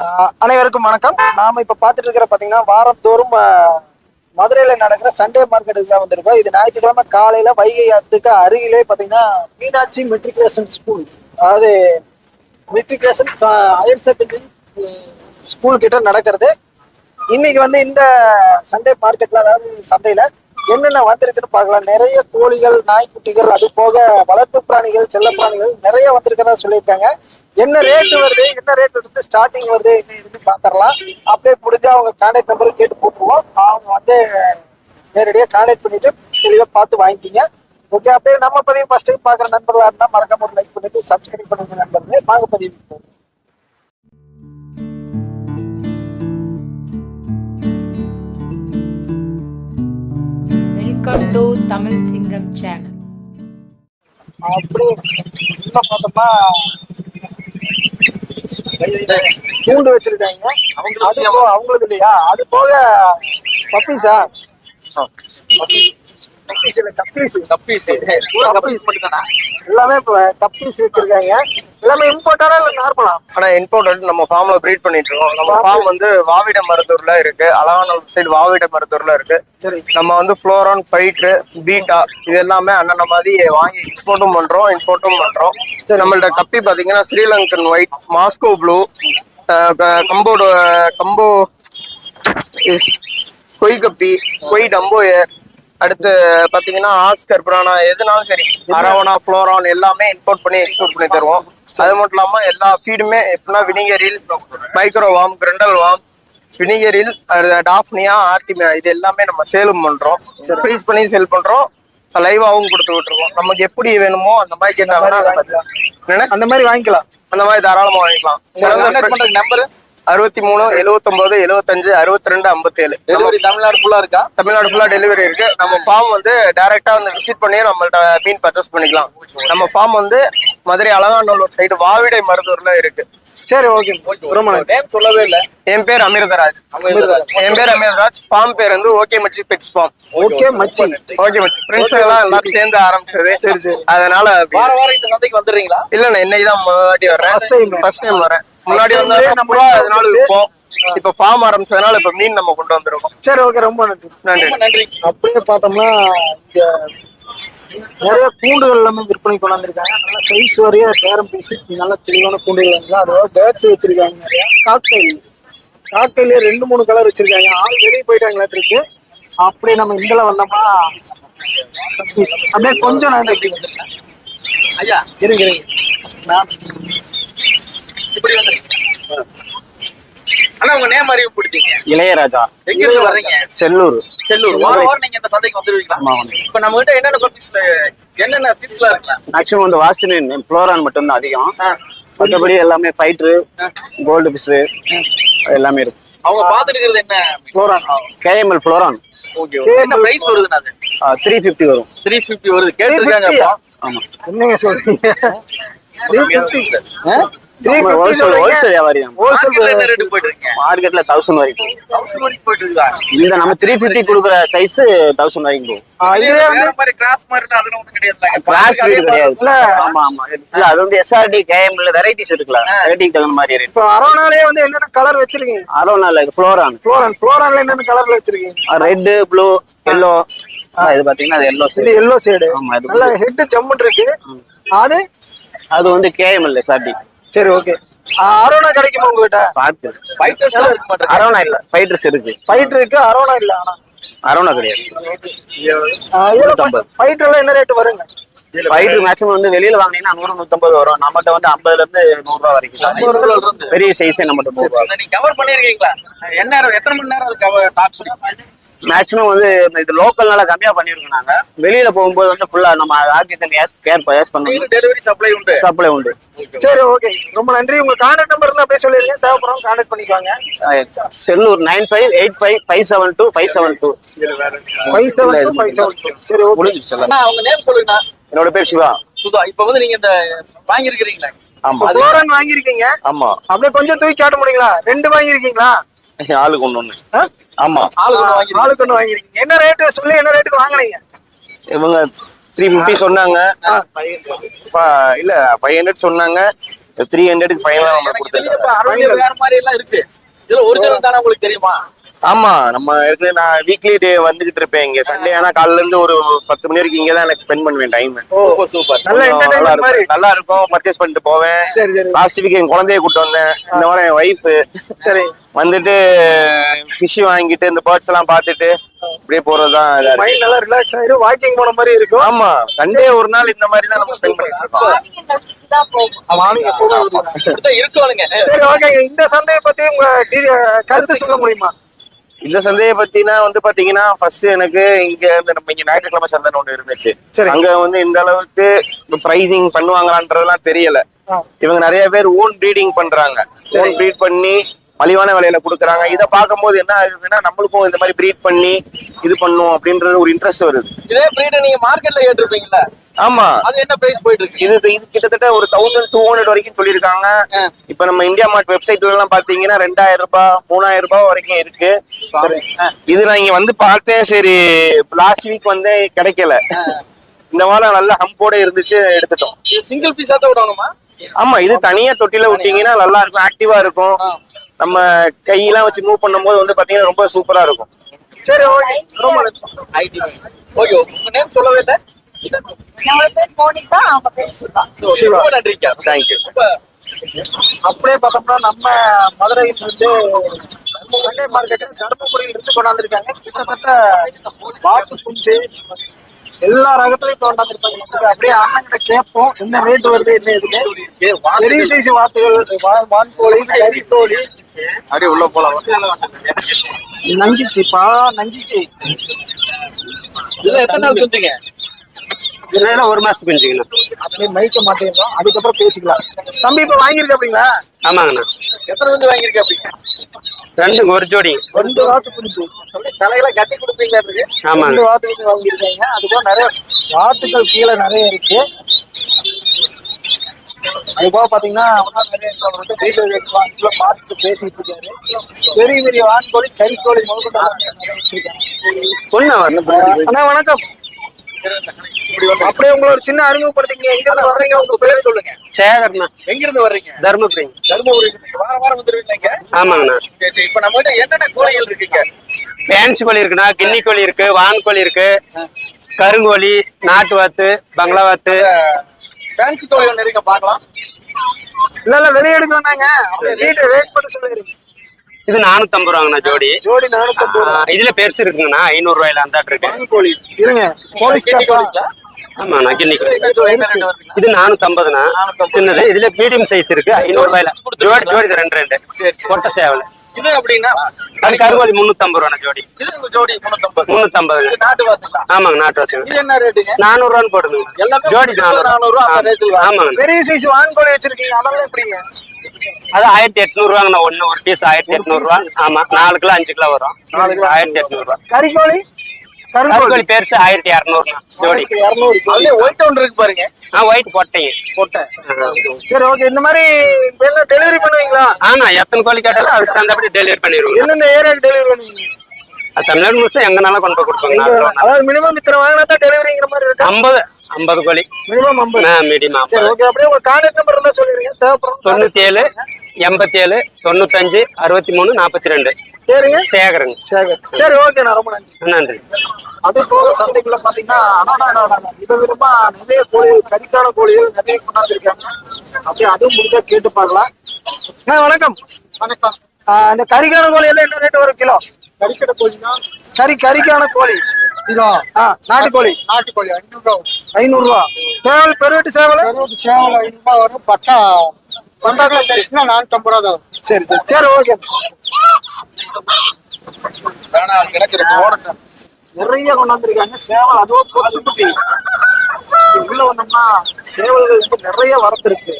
அனைவருக்கும் வணக்கம். நாம இப்ப பாத்துட்டு இருக்கிற பாத்தீங்கன்னா வாரந்தோறும் மதுரையில நடக்கிற சண்டே மார்க்கெட்டுக்கு தான் வந்திருக்கோம். இது ஞாயிற்றுக்கிழமை காலையில வைகை ஆத்துக்கு அருகிலே பாத்தீங்கன்னா மீனாட்சி மெட்ரிகுலேஷன் ஸ்கூல் அதாவது மெட்ரிகுலேஷன் ஹையர் செகண்டரி ஸ்கூல் கிட்ட நடக்கிறது. இன்னைக்கு வந்து இந்த சண்டே மார்க்கெட்ல அதாவது சந்தையில என்னென்ன வந்திருக்குன்னு பார்க்கலாம். நிறைய கோழிகள் நாய்க்குட்டிகள் அது போக வளர்ப்பு பிராணிகள் செல்ல பிராணிகள் நிறைய வந்திருக்கிறதா சொல்லியிருக்காங்க. என்ன ரேட் வருது? என்ன ரேட் இருந்து ஸ்டார்டிங் வருது? என்ன இதுன்னு பாத்திரலாம் அப்படியே முடிஞ்சா அவங்க கான்டாக்ட் நம்பரும் கேட்டு போட்டுருவோம். அவங்க வந்து நேரடியாக கான்டாக்ட் பண்ணிட்டு தெளிவாக பார்த்து வாங்கிக்கிங்க. ஓகே அப்படியே நம்ம பதிவு ஃபர்ஸ்ட் பார்க்குற நண்பர்களாக இருந்தால் மறக்காம ஒரு லைக் பண்ணிட்டு சப்ஸ்கிரைப் பண்ணுங்க நண்பர்களே. வாங்க பதிவு வெல்கம் டு தமிழ் சிங்கம் சேனல் பூண்டு வச்சிருக்காங்க அது போக அவங்களது இல்லையா? அது போக பப்பீஸா கப்பீஸ் இல்ல கப்பீஸ் கப்பீஸ் பூரா கப்பீஸ் மட்டும் தானா எல்லாமே இப்போ கப்பீஸ் வச்சிருக்காங்க. எல்லாமே இம்போர்ட்டானா இல்ல நார்மலா ஆனா இம்போர்ட் நம்ம ஃபார்ம்ல ப்ரீட் பண்ணிட்டு இருக்கோம். நம்ம ஃபார்ம் வந்து வாவிட மருத்தூர்ல இருக்கு. அலகாநல்லூர் சைடு வாவிட மருத்தூர்ல இருக்கு. சரி. நம்ம வந்து ஃப்ளோரான் ஃபைட்ரு பீட்டா இது எல்லாமே அண்ணன மாதிரி வாங்கி எக்ஸ்போர்ட்டும் பண்றோம் இம்போர்ட்டும் பண்றோம். சரி. நம்மள்ட்ட கப்பி பாத்தீங்கன்னா ஸ்ரீலங்கன் ஒயிட் மாஸ்கோ ப்ளூ கம்போடு கம்போ கொய் கப்பி கொய் டம்போயர் அடுத்து பாத்தீங்கன்னா ஆஸ்கர் பிரானா எதுனாலும் சரி அரவணா ஃப்ளோரான் எல்லாமே இம்போர்ட் பண்ணி எக்ஸ்போர்ட் பண்ணி தருவோம். அது மட்டும் இல்லாம எல்லா ஃபீடுமே எப்படின்னா வினிகரில் மைக்ரோ வாம் கிரண்டல் வாம் வினிகரில் டாஃப்னியா ஆர்டிமியா இது எல்லாமே நம்ம சேலும் பண்றோம். ஃப்ரீஸ் பண்ணி சேல் பண்றோம். லைவாவும் கொடுத்து விட்டுருவோம். நமக்கு எப்படி வேணுமோ அந்த மாதிரி கேட்டாங்கன்னா? அந்த மாதிரி வாங்கிக்கலாம். அந்த மாதிரி தாராளமா வாங்கிக்கலாம். நம்பர் அறுபத்தி மூணு எழுவத்தொன்பது எழுவத்தஞ்சு அறுபத்தி ரெண்டு ஐம்பத்தேழு டெலிவரி தமிழ்நாடு ஃபுல்லா இருக்கா? தமிழ்நாடு ஃபுல்லா டெலிவரி இருக்கு. நம்ம ஃபார்ம் வந்து டைரக்டா வந்து விசிட் பண்ணி நம்மள்ட்ட மீன் பர்ச்சேஸ் பண்ணிக்கலாம். நம்ம ஃபார்ம் வந்து மதுரை அலங்காநல்லூர் சைடு வாவிடை மருதூர்ல இருக்கு. சரி ஓகே ரொம்ப நேம் சொல்லவே இல்ல. என் பேர் அமிர்தராஜ். என் பேர் அமிர்தராஜ். ஃபார்ம் பேர் வந்து ஓகே மச்சி பெட்ஸ் ஃபார்ம் ஓகே மச்சி. ஓகே மச்சி. ஃப்ரெண்ட்ஸ் எல்லாம் எல்லாரும் சேர்ந்து ஆரம்பிச்சது. சரி சரி. அதனால வார வாரம் இந்த சந்தைக்கு வந்துடுறீங்களா? இல்லண்ணே இன்னைக்கு தான் முதல் வாட்டி வர்றேன். First time. ஃபர்ஸ்ட் டைம் வரேன் முன்னாடி வந்து நம்ம அதனால விற்போம் இப்ப ஃபார்ம் ஆரம்பிச்சதுனால இப்ப மீன் நம்ம கொண்டு வந்திருக்கோம் சரி ஓகே ரொம்ப நன்றி. நன்றி. அப்படியே பார்த்தோம்னா நிறைய கூண்டுகள் எல்லாமே விற்பனை கொண்டாந்துருக்காங்க. நல்ல சைஸ் வரையா பேரம் பேசி நல்ல தெளிவான கூண்டுகள் வந்து அதோட பேர்ட்ஸ் வச்சிருக்காங்க நிறைய. காக்டைல் காக்டைலே ரெண்டு மூணு கலர் வச்சிருக்காங்க. ஆள் வெளியே போயிட்டாங்களாட்டு இருக்கு. அப்படியே நம்ம இந்தல வந்தோமா puppies. அப்படியே கொஞ்சம் நான் ஐயா. இருங்க இருங்க. நான் இப்படி வந்துருங்க ஆனா உங்க நேம் அறிவுப்படுத்தீங்க இளையராஜா. எங்க இருந்து வர்றீங்க? செல்லூர். செல்லூர். வாரம் வாரம் நீங்க இந்த சந்தைக்கு வந்துருவீங்களா? ஆமா இப்ப நம்ம கிட்ட என்னென்ன பீஸ்ல என்னென்ன பீஸ்லாம் இருக்கலாம் மேக்ஸிமம் வந்து வாஸ்டினின் புளோரான் மட்டும் தான் அதிகம் மற்றபடி எல்லாமே ஃபைட்ரு கோல்டு பிஸ் எல்லாமே இருக்கு அவங்க பாத்துட்டு இருக்கிறது என்ன ஃப்ளோரான் கேஎம்எல் ஃப்ளோரான் ஓகே என்ன பிரைஸ் வருது அது? 350 வரும். 350 வருது. கேட்டிருக்காங்க ஆமா. என்னங்க சொல்றீங்க? 350 மார்க்கெட்ல தௌசண்ட் வரைக்கும். இந்த நம்ம த்ரீ ஃபிஃப்டி கொடுக்குற சைஸ் தௌசண்ட் வரைக்கும் இதுவே வந்து கிராஸ் கிடையாது. ஆமா ஆமா. இல்ல அது வந்து எஸ்ஆர்டி கேஎம்ல வெரைட்டிஸ் இருக்குல்ல. வெரைட்டிக்கு தகுந்த மாதிரி இப்போ அரோனாலே வந்து என்னென்ன கலர் வச்சிருக்கீங்க? அரோனா இல்ல இது ஃப்ளோரான் ஃப்ளோரான் ஃப்ளோரான்ல என்னென்ன கலர்ல வச்சிருக்கீங்க? ரெட் ப்ளூ எல்லோ இது பாத்தீங்கன்னா அது எல்லோ இது எல்லோ ஷேடு ஆமா, இது நல்ல ஹெட் ஜம்முன் இருக்கு அது? அது வந்து கேஎம்எல் எஸ்ஆர்டி சரி ஓகே அரோனா கிடைக்குமா உங்ககிட்ட? அரோனா இல்ல ஃபைட்டர்ஸ் இருக்கு. ஃபைட் இருக்கு அரோனா இல்ல ஆனா. அரோனா கிடையாது. ஆ, இதுல ஃபைட் எல்லாம் என்ன ரேட் வருங்க? ஃபைட்டர் மேக்ஸிமம் வந்து வெளியில வாங்கினீங்கன்னா நூறு நூத்தம்பது வரும். நம்மகிட்ட வந்து ஐம்பதுல இருந்து நூறு ரூபா வரைக்கும் பெரிய சைஸே நம்மகிட்ட நீங்க கவர் பண்ணிருக்கீங்களா என்ன எத்தனை மணி நேரம் கவர் டாக் மேக்ஸிமம் வந்து இது லோக்கல்னால கம்மியா பண்ணிருக்கோம் நாங்க. வெளியில போகும்போது வந்து ஃபுல்லா நம்ம ஆக்சிஜன் கேஸ் கேர் கேஸ் பண்ணுவோம். டெலிவரி சப்ளை உண்டு. சப்ளை உண்டு. சரி ஓகே ரொம்ப நன்றி. உங்க கான்டாக்ட் நம்பர் இருந்தா அப்படியே சொல்லிருங்க தேவைப்படுறவங்க கான்டாக்ட் பண்ணிக்குவாங்க Sellur nine five eight five five seven two five seven two five seven two five seven two சரி ஓகே. அண்ணா அவங்க நேம் சொல்லுங்க என்னோட பேர் சிவா. சுதா. இப்ப வந்து நீங்க இந்த வாங்கியிருக்கிறீங்களா. ஆமா. ஃப்ளோரான் வாங்கியிருக்கீங்க. ஆமா. அப்படியே கொஞ்சம் தூக்கி காட்ட முடியுங்களா? ரெண்டு வாங்கியிருக்கீங்களா? ஆளுக்கு ஒண்ணு ஒண்ணு. ஆ? ஆமா. ஆளு ஒண்ணு வாங்கிருக்கீங்க. ஆளுக்கு ஒன்று வாங்கியிருக்கீங்க என்ன ரேட்டு சொல்லி என்ன ரேட்டுக்கு வாங்கினீங்க? இவங்க த்ரீ ஃபிஃப்டி சொன்னாங்க. இல்ல ஃபைவ் ஹண்ட்ரட் சொன்னாங்க. த்ரீ ஹண்ட்ரடுக்கு ஃபைனலா நம்ம அறுபது வேற மாதிரி எல்லாம் இருக்கு. இதுல ஒரிஜினல் தானே உங்களுக்கு தெரியுமா? ஆமா நம்ம ஏற்கனவே நான் வீக்லி டே வந்துகிட்டு இருப்பேன் இங்க. சண்டே ஆனா காலைல இருந்து ஒரு பத்து மணி வரைக்கும் இங்க தான் எனக்கு ஸ்பெண்ட் பண்ணுவேன் டைம் சூப்பர் சூப்பர் நல்ல மாதிரி. நல்லா இருக்கும். பர்ச்சேஸ் பண்ணிட்டு போவேன். சரி சரி லாஸ்ட் வீக் என் குழந்தைய கூட்டு வந்தேன். இந்த வாரம் என் ஒய்ஃப் சரி. வந்துட்டு ஃபிஷ் வாங்கிட்டு இந்த பேர்ட்ஸ் எல்லாம் பார்த்துட்டு இப்படியே போறதுதான். மைண்ட் நல்லா ரிலாக்ஸ் ஆயிரும். வாக்கிங் போன மாதிரி இருக்கும். ஆமா. சண்டே ஒரு நாள் இந்த மாதிரி தான் நம்ம ஸ்பெண்ட் பண்ணிட்டு இருக்கோம் இந்த சந்தையை பத்தி உங்க கருத்து சொல்ல முடியுமா? இந்த சந்தையை பத்தினா வந்து பாத்தீங்கன்னா ஃபர்ஸ்ட் எனக்கு இங்க இந்த நம்ம இங்க ஞாயிற்றுக்கிழமை சந்தைன்னு ஒண்ணு இருந்துச்சு. சரி. அங்க வந்து இந்த அளவுக்கு பிரைசிங் பண்ணுவாங்களான்றதெல்லாம் தெரியல. இவங்க நிறைய பேர் ஓன் ப்ரீடிங் பண்றாங்க. ஓன் ப்ரீட் பண்ணி மலிவான விலையில கொடுக்குறாங்க. இதை பார்க்கும்போது என்ன ஆகுதுன்னா நம்மளுக்கும் இந்த மாதிரி ப்ரீட் பண்ணி இது பண்ணும் அப்படின்றது ஒரு இன்ட்ரெஸ்ட் வருது. இதே பிரீட் நீங்க மார்க்கெட்ல கேட்டிருப்பீங்கல்ல ஆமா. அது என்ன பிரைஸ் போயிட்டு இருக்கு இது இது கிட்டத்தட்ட ஒரு தௌசண்ட் டூ ஹண்ட்ரட் வரைக்கும் சொல்லியிருக்காங்க. இப்ப நம்ம இந்தியா மார்ட் வெப்சைட்ல எல்லாம் பாத்தீங்கன்னா ரெண்டாயிரம் ரூபாய் மூணாயிரம் ரூபாய் வரைக்கும் இருக்கு. இது நான் இங்க வந்து பார்த்தேன் சரி லாஸ்ட் வீக் வந்து கிடைக்கல. இந்த வாரம் நல்ல ஹம்போட இருந்துச்சு எடுத்துட்டோம். சிங்கிள் பீஸா தான் விடணுமா? ஆமா இது தனியா தொட்டில விட்டீங்கன்னா நல்லா இருக்கும் ஆக்டிவா இருக்கும். நம்ம கையெல்லாம் வச்சு மூவ் பண்ணும்போது வந்து பாத்தீங்கன்னா ரொம்ப சூப்பரா இருக்கும். சரி ஓகே ரொம்ப ஓகே உங்க நேம் சொல்லவே இல்லை? என்னோட பேர் மோனிகா அவங்க பேர் சிவா. So, சிவா. ரொம்ப நன்றிக்கா தேங்க்யூ ரொம்ப அப்படியே பார்த்தோம்னா நம்ம மதுரையில இருந்து சண்டே மார்க்கெட் தருமபுரியில இருந்து கொண்டாந்துருக்காங்க. கிட்டத்தட்ட வாத்து குஞ்சு எல்லா ரகத்துலயும் கொண்டாந்துருப்பாங்க அப்படியே அண்ணன் கேட்போம். என்ன ரேட் வருது என்ன இதுன்னு பெரிய சைஸ் வாத்துகள் வான்கோழி கறிக்கோழி. அப்படியே உள்ள போலாம். நஞ்சிச்சுப்பா நஞ்சிச்சு. இதுல எத்தனை நாள் குஞ்சுங்க? இதெல்லாம் ஒரு மாசத்துக்கு குஞ்சுங்கண்ணா அப்படியே மயக்க மாட்டேங்கிறோம் அதுக்கப்புறம் பேசிக்கலாம். தம்பி இப்ப வாங்கியிருக்க அப்படிங்களா? ஆமாங்கண்ணா. எத்தனை குஞ்சு வாங்கியிருக்க அப்படிங்க ரெண்டு ஒரு ஜோடி. ரெண்டு வாத்து அப்படியே தலையெல்லாம் கட்டி கொடுப்பீங்களா இருக்கு ஆமாங்க. ரெண்டு வாத்து குஞ்சு வாங்கியிருக்காங்க. அதுபோல நிறைய வாத்துக்கள் கீழே நிறைய இருக்கு. அது போக பாத்தீங்கன்னா வந்து வீட்டுல பார்த்துட்டு பேசிட்டு இருக்காரு. பெரிய பெரிய வான்கோழி கறிக்கோழி முதற்கொண்டு நிறைய வச்சிருக்காங்க அண்ணா வணக்கம். அப்படியே உங்களை ஒரு சின்ன அறிமுகப்படுத்திங்க எங்க இருந்து வர்றீங்க? உங்க பேர் சொல்லுங்க. சேகர்ண்ணா. எங்க இருந்து வர்றீங்க? தர்மபுரி. தருமபுரி வாரம் வாரம் வந்துருவீங்க ஆமாங்கண்ணா. இப்ப நம்ம கிட்ட என்னென்ன கோழிகள் இருக்குங்க? பேன்சி கோழி இருக்குண்ணா. கிண்ணி கோழி இருக்கு வான் கோழி இருக்கு கருங்கோழி நாட்டு வாத்து பங்களா வாத்து. ஃபேன்சி கோழி ஒன்று இருக்க பார்க்கலாம். இல்ல இல்ல வெளியே அப்படியே வீட்டு ரேட் பண்ணி சொல்லிருங்க இது நானூத்தம்பது ரூபாங்கண்ணா ஜோடி. ஜோடி நானூத்தம்பது ரூபா. இதுல பெருசு இருக்குங்கண்ணா ஐநூறு ரூபாயில அந்தாட்டு இருக்கு வான்கோழி இருங்க? ஆமாண்ணா கிண்ணி கோழி? இது நானூத்தம்பதுண்ணா. சின்னது. இதுல மீடியம் சைஸ் இருக்கு ஐநூறு ரூபாயில. ஜோடி ஜோடி ரெண்டு ரெண்டு. கொட்டை சேவல். இது அப்படின்னா அது கருங்கோழி முன்னூத்தம்பது ரூபா ஜோடி. ஜோடி முன்னூத்தம்பது. நாட்டு வாத்துங்களா? ஆமாங்க நாட்டு வாத்துங்க இது என்ன ரேட்டுங்க நானூறு ரூபான்னு போடுதுங்க எல்லாமே ஜோடி நானூறு ரூபா. ஆமாங்க. பெரிய சைஸ் வான்கோழி வச்சிருக்கீங்க. அதெல்லாம் எப்படிங்க? அது ஆயிரத்தி எட்நூறு ரூபாங்கண்ணா ஒண்ணு ஒரு பீஸ் ஆயிரத்தி எட்நூறு ரூபா ஆமா. நாலு கிலோ அஞ்சு கிலோ வரும். ஆயிரத்தி எட்நூறு ரூபா கறிக்கோழி? கருங்கோழி பெருசு ஆயிரத்தி இரநூறுண்ணா ஜோடி. இருநூறு ஒயிட் ஒன்று இருக்கு பாருங்க. ஆ ஒயிட் போட்டீங்க கொட்டை சரி ஓகே இந்த மாதிரி டெலிவரி பண்ணுவீங்களா? ஆனா எத்தனை கோழி கேட்டாலும் அதுக்கு தகுந்தபடி டெலிவரி பண்ணிடுவோம். எந்தெந்த ஏரியாக்கு டெலிவரி பண்ணுவீங்க? அது தமிழ்நாடு முழுசும் எங்கனாலும் கொண்டு போய் கொடுப்பாங்க அதாவது மினிமம் இத்தனை வாங்கினா தான் டெலிவரிங்கிற மாதிரி இருக்கு? ஐம்பது ஐம்பது கோழி. மினிமம் ஐம்பது. மீடியம் சரி ஓகே அப்படியே உங்க கான்டாக்ட் நம்பர் இருந்தா சொல்லிருங்க தேவைப்படும் தொண்ணூத்தி ஏழு எண்பத்தி ஏழு தொண்ணூத்தஞ்சு அறுபத்தி மூணு நாற்பத்தி ரெண்டு பேருங்க சேகரங்க சேகர் சரி ஓகே நான் ரொம்ப நன்றி. நன்றி. அது போக சந்தைக்குள்ள பாத்தீங்கன்னா அடாடா அடாடா வித விதமா நிறைய கோழிகள் கறிக்கான கோழிகள் நிறைய கொண்டாந்துருக்காங்க. அப்படியே அதுவும் முடிஞ்சா கேட்டு பார்க்கலாம். அண்ணா வணக்கம். வணக்கம். இந்த கறிக்கான கோழி எல்லாம் என்ன ரேட் வரும் கிலோ? கறிக்கடை கோழினா? கறி கறிக்கான கோழி. இதா நாட்டுக்கோழி. நாட்டுக்கோழி வரும். ஐநூறு ரூபா சேவல் பெருவெட்டு சேவல்? கருவாட்டு சேவல் ஐநூறு ரூபா வரும். பட்டா பட்டாக்குள்ள சைஸ்னா நானூத்தம்பது ரூபா தான். சரி சரி. சரி ஓகே. நிறைய கொண்டாந்துருக்காங்க சேவல் அதுவும் பொட்டு குட்டி உள்ள வந்தோம்னா சேவல்கள் வந்து நிறைய வரத்து இருக்கு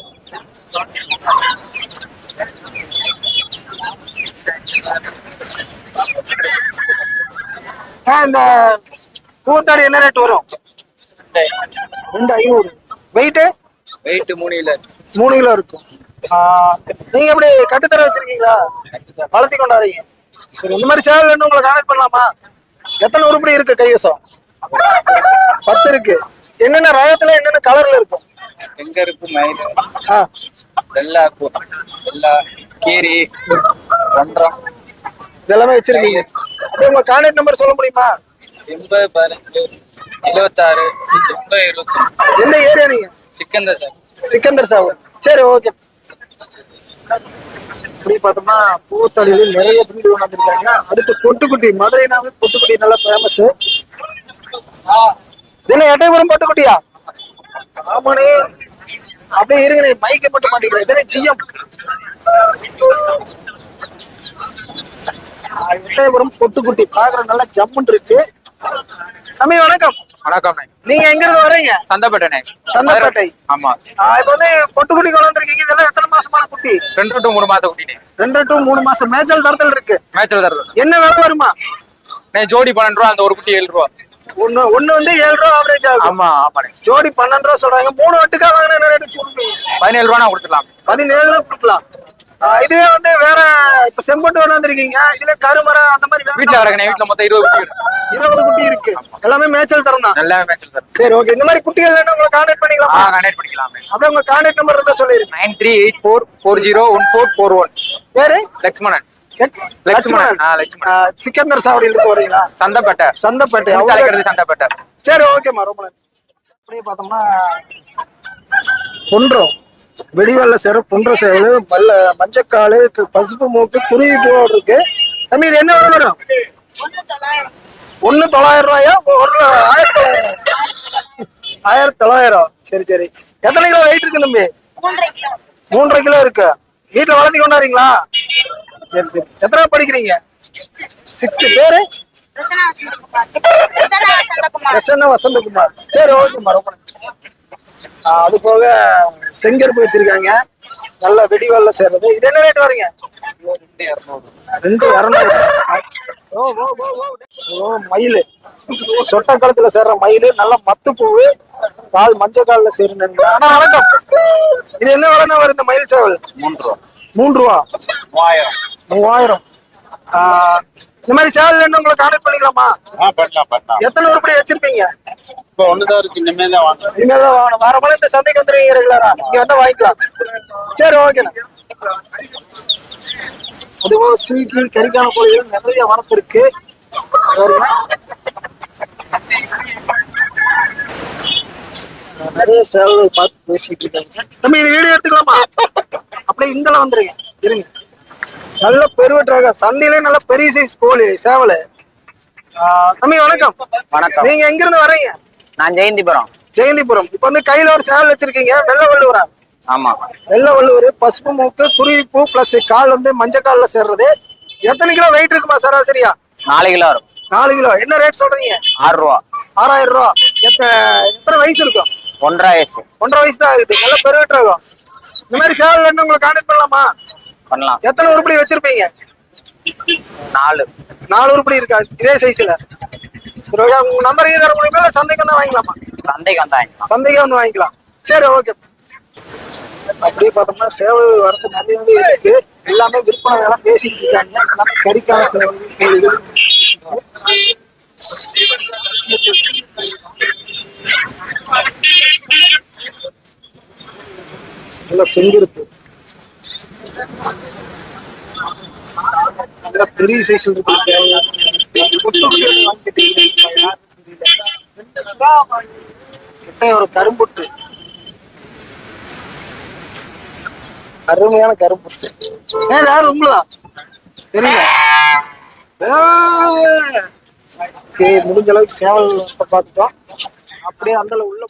இந்த கூத்தாடி என்ன ரேட் வரும்? ரெண்டு ஐநூறு. வெயிட்டு வெயிட் மூணு இல்ல மூணு கிலோ இருக்கும். நீங்க எப்படி கட்டுத்தர வச்சிருக்கீங்களா? வளர்த்தி கொண்டாடுறீங்க. சரி இந்த மாதிரி சேவல் வேணும் உங்களை கான்டாக்ட் பண்ணலாமா? எத்தனை உருப்படி இருக்கு கைவசம்? பத்து இருக்கு. என்னென்ன ரகத்துல என்னென்ன கலர்ல இருக்கும்? எங்க இருக்கு மயில்? வெள்ளை வெள்ளை கீரி ஒன்றம் இதெல்லாமே வச்சிருக்கீங்க. அப்படியே உங்க கான்டாக்ட் நம்பர் சொல்ல முடியுமா? எண்பது பதினெட்டு எழுபத்தாறு எண்பது இருபத்தி எந்த ஏரியா நீங்க? சிக்கன் தான் சார். சிக்கந்தர் சாவு. சரி ஓகே. இப்படி பார்த்தோம்னா பூத்தொழிலில் நிறைய வீடு கொண்டாந்துருக்காங்க அடுத்து பொட்டுக்குட்டி. மதுரைனாவே பொட்டுக்குட்டி நல்லா ஃபேமஸ் என்ன எட்டயபுரம் பொட்டுக்குட்டியா? ஆமாண்ணே. அப்படியே இருங்கண்ணே. மைக்க மட்டும் மாட்டேங்கிறேன் இதனே ஜிஎம் எட்டயபுரம் பொட்டுக்குட்டி. பாக்குற நல்லா ஜம்முன் இருக்கு. தம்பி வணக்கம். வணக்கம். நீங்க எங்க இருந்து வர்றீங்க? சந்தைப்பேட்டை. சந்தப்பேட்டை. ஆமா. இப்ப வந்து பொட்டுக்குட்டி கொண்டாந்துருக்கீங்க. இதெல்லாம் எத்தனை மாசமான குட்டி? ரெண்டு டு மூணு மாசம் குட்டினே ரெண்டு டு மூணு மாசம். மேய்ச்சல் தரத்துல இருக்கு. மேட்ச்ல தருது என்ன விலை வருமா? ஜோடி பன்னெண்டு ரூபா அந்த ஒரு குட்டி ஏழு ரூபா. ஒண்ணு ஒண்ணு வந்து ஏழு ரூபா ஆவரேஜ் ஆகும். ஆமா ஆமாண்ணே. ஜோடி பன்னெண்டு ரூபா சொல்றாங்க. மூணு வட்டுக்கா வாங்கினா என்ன ரேட் கொடுப்பீங்க? பதினேழு ரூபா நான் கொடுத்துடலாம். பதினேழுல கொடுக்கலாம். இதுவே வந்து வேற இப்ப செம்பட்டு கொண்டாந்துருக்கீங்க இதுல கருமரம் அந்த மாதிரி வேற வீட்டுல வரக்கணே வீட்டுல மொத்தம் இருபது குட்டி இருக்கு. இருபது குட்டி இருக்கு. எல்லாமே மேய்ச்சல் தரம் தான். நல்லா மேட்ச்ல தரும். சரி ஓகே இந்த மாதிரி குட்டிகள் வேணும் உங்களை கான்டாக்ட் ஆ பண்ணிக்கலாமா கனெக்ட் பண்ணிக்கலாமே. அப்படியே உங்க கான்டாக்ட் நம்பர் இருந்தா சொல்லிருங்க. Nine three eight four four zero one four four one. பேரு? லக்ஷ்மணன். ஆஹ் சிக்கந்தர் சாவடியில இருந்து வரீங்களா சந்தைப்பேட்டை. சந்தப்பேட்டை. சந்தைப்பேட்டை. சரி ஓகேம்மா ரொம்ப அப்படியே பார்த்தோம்னா பொன்றம் வெடிவெள்ள சேர பொன்ற சேவல் மல்ல மஞ்சக்காலு பசுப்பு மூக்கு குருவி பூவோடு இருக்கு. தம்பி இது என்ன விலை வரும் ஒண்ணு தொள்ளாயிரம் ரூபாயா? ஒரு ஆயிரத்தி தொள்ளாயிரம். ஆயிரத்தி தொள்ளாயிரம். சரி சரி. எத்தனை கிலோ வெயிட் இருக்கு தம்பி? மூன்றரை கிலோ இருக்கு. வீட்டுல வளர்த்தி கொண்டாடுறீங்களா? சரி சரி. எத்தனை படிக்கிறீங்க? சிக்ஸ்த் பேரு? பிரசன்ன வசந்தகுமார். சரி ஓகேம்மா ரொம்ப அது போக செங்கருப்பு வச்சிருக்காங்க. நல்ல வெடிவல்ல சேர்றது. இது என்ன ரேட் வரீங்க? ரெண்டு இரநூறு. ஓ ஓ ஓ ஓ. மயில். சொட்ட காலத்துல சேர்ற மயில் நல்ல மத்து பூவு கால் மஞ்சள் கால்ல சேரு நண்பர் ஆனா வணக்கம். இது என்ன விலைன்னா வரும் இந்த மயில் சேவல்? மூன்று ரூபா. மூன்று ரூபா? மூவாயிரம். மூவாயிரம். இந்த மாதிரி சேவல் என்ன உங்களை கான்டாக்ட் பண்ணிக்கலாமா? பண்ணலாம் பண்ணலாம். எத்தனை உருப்படி வச்சிருப்பீங்க? இப்போ ஒண்ணுதான் இருக்கு இனிமே தான் வாங்க இனிமேல் தான் வாங்கணும். வர போல இந்த சந்தைக்கு வந்துருவீங்க ரெகுலரா இங்க வந்தா வாங்கிக்கலாம். சரி ஓகேண்ணா அதுவும் சில்கி கறிக்கான கோழிகள் நிறைய வரத்து இருக்கு. நிறைய சேவல்கள் பார்த்து பேசிட்டு இருக்காங்க. தம்பி இது வீடியோ எடுத்துக்கலாமா? அப்படியே இந்தல வந்துருங்க. இருங்க. நல்ல பெருவற்றாக சந்தையிலே நல்ல பெரிய சைஸ் கோழி சேவல். தம்பி வணக்கம். வணக்கம். நீங்க எங்க இருந்து வர்றீங்க நான் ஜெயந்திபுரம். ஜெயந்திபுரம். இப்ப வந்து கையில ஒரு சேவல் வச்சிருக்கீங்க வெள்ளை வள்ளுவரா ஆமா. வெள்ளை வள்ளுவர் பசுப்பு மூக்கு குருவிப்பூ பிளஸ் கால் வந்து மஞ்சள் கால்ல சேர்றது. எத்தனை கிலோ வெயிட் இருக்குமா சராசரியா? நாலு கிலோ இருக்கும் நாலு கிலோ. என்ன ரேட் சொல்றீங்க? ஆறு ரூபா ஆறாயிரம் ரூபா. எத்தனை எத்தனை வயசு இருக்கும்? ஒன்றரை வயசு. ஒன்றரை வயசு தான் ஆகுது. நல்ல பெருவெட்டாகும் இந்த மாதிரி சேவல் என்ன உங்களுக்கு கான்டாக்ட் பண்ணலாமா? பண்ணலாம். எத்தனை உருப்படி வச்சிருப்பீங்க? நாலு. நாலு உருப்படி இருக்கா? இதே சைஸ்ல உங்க நம்பர் தர முடியுமா? இல்ல சந்தைக்கு வந்தா வாங்கிக்கலாமா? சந்தைக்கு வந்தாங்க சந்தைக்கே வந்து வாங்கிக்கலாம். சரி ஓகே அப்படியே பார்த்தோம்னா சேவல் வரது நிறையவே இருக்கு. எல்லாமே விற்பனை வேலை பேசிட்டு இருக்காங்க. எல்லாமே கறிக்கான கோழிகள். நல்ல நல்ல பெரிய சைஸ்ல இருக்கு சேவல் குட்டி ஒரு கரும்புட்டு. அருமையான கரும்புட்டு. ஏன் உங்களா? தெரியல. முடிஞ்ச அளவுக்கு சேவல் பார்த்துட்டோம். அப்படியே அந்த உள்ள